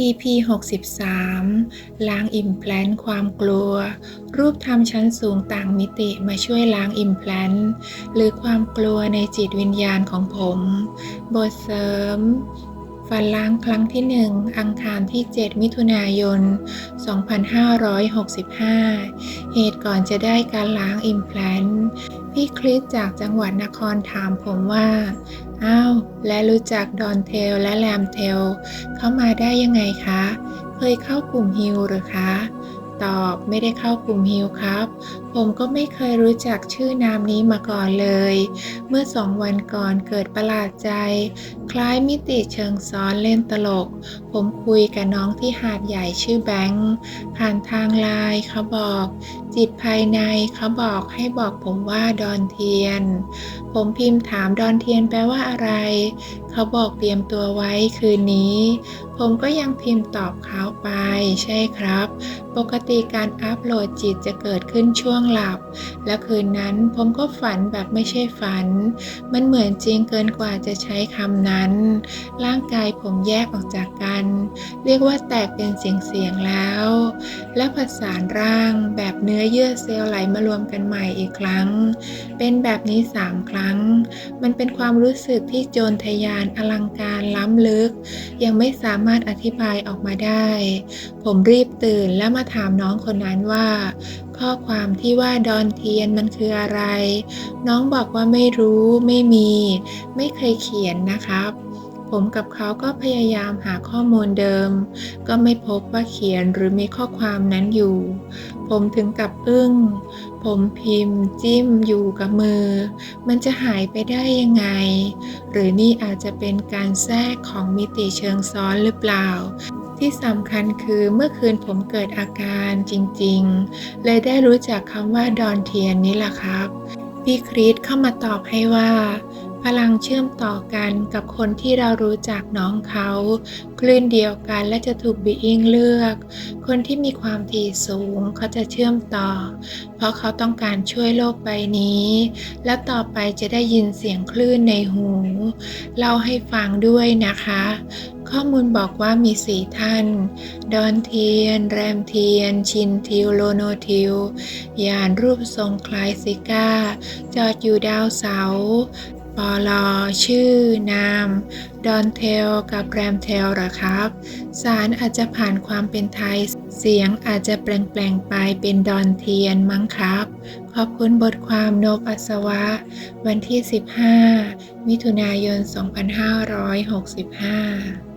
EP 63 ล้างอิมแพลนความกลัว รูปธรรมชั้นสูงต่างมิติมาช่วยล้างอิมแพลนหรือความกลัวในจิตวิญญาณของผม บทเสริม ฟันล้างครั้งที่หนึ่งอังคารที่ 7 มิถุนายน 2565 เหตุก่อนจะได้การล้างอิมแพลนพี่คริสจากจังหวัดนครถามผมว่า อ้าว และรู้จักดอนเทลและแรมเทลเข้ามาได้ยังไงคะ เคยเข้ากลุ่มฮิลหรือคะ ตอบไม่ได้เข้ากลุ่มฮิลครับ ผมก็ไม่เคยรู้จักชื่อนามนี้มาก่อนเลย เมื่อสองวันก่อนเกิดประหลาดใจคล้ายมิติเชิงซ้อนเล่นตลก ผมคุยกับน้องที่หาดใหญ่ชื่อแบงค์ผ่านทางไลน์เขาบอก จิตภายในเขาบอกให้บอกผมว่าดอนเทียน ผมพิมพ์ถามดอนเทียนแปลว่าอะไร เขาบอกเตรียมตัวไว้คืนนี้ ผมก็ยังพิมพ์ตอบเขาไป ใช่ครับ ปกติการอัปโหลดจิตจะเกิดขึ้นช่วงหลับ และคืนนั้นผมก็ฝันแบบไม่ใช่ฝัน มันเหมือนจริงเกินกว่าจะใช้คำนั้นร่างกายผมแยกออกจากกัน เรียกว่าแตกเป็นเสียงๆแล้ว และประสานร่างแบบเนื้อเยื่อเซลล์ไหลมารวมกันใหม่อีกครั้ง เป็นแบบนี้สามครั้ง มันเป็นความรู้สึกที่โจรทะยานอลังการล้ำลึก ยังไม่สามารถอธิบายออกมาได้ ผมรีบตื่นแล้วมาถามน้องคนนั้นว่า ข้อความที่ว่าดอนเทียนมันคืออะไร น้องบอกว่าไม่รู้ไม่มี ไม่เคยเขียนนะครับ ผมกับเขาก็พยายามหาข้อมูลเดิม ก็ไม่พบว่าเขียนหรือมีข้อความนั้นอยู่ ผมถึงกับอึ้ง ผมพิมพ์ จิ้มอยู่กับมือ มันจะหายไปได้ยังไง หรือนี่อาจจะเป็นการแทรกของมิติเชิงซ้อนหรือเปล่า ที่สำคัญคือเมื่อคืนผมเกิดอาการจริงๆ เลยได้รู้จักคำว่าดอนเทียนนี้ล่ะครับ พี่คริสเข้ามาตอบให้ว่า พลังเชื่อมต่อกันกับคนที่เรารู้จักน้องเขา คลื่นเดียวกันและจะถูกบีอิงเลือก คนที่มีความถี่สูงเขาจะเชื่อมต่อ เพราะเขาต้องการช่วยโลกใบนี้ และต่อไปจะได้ยินเสียงคลื่นในหูเล่าให้ฟังด้วยนะคะ ข้อมูลบอกว่ามีสี่ท่าน ดอนเทียน แรมเทียน ชินทิว โลโนทิว ยานรูปทรงคล้ายซิก้า จอดอยู่ดาวเสาปอลอชื่อนาม ดอนเทล กับแรมเทลหรอครับ สารอาจจะผ่านความเป็นไทย เสียงอาจจะแปลงๆไปเป็นดอนเทียนมั้งครับ ขอบคุณบทความโนบอัศวะ วันที่ 15 มิถุนายน 2565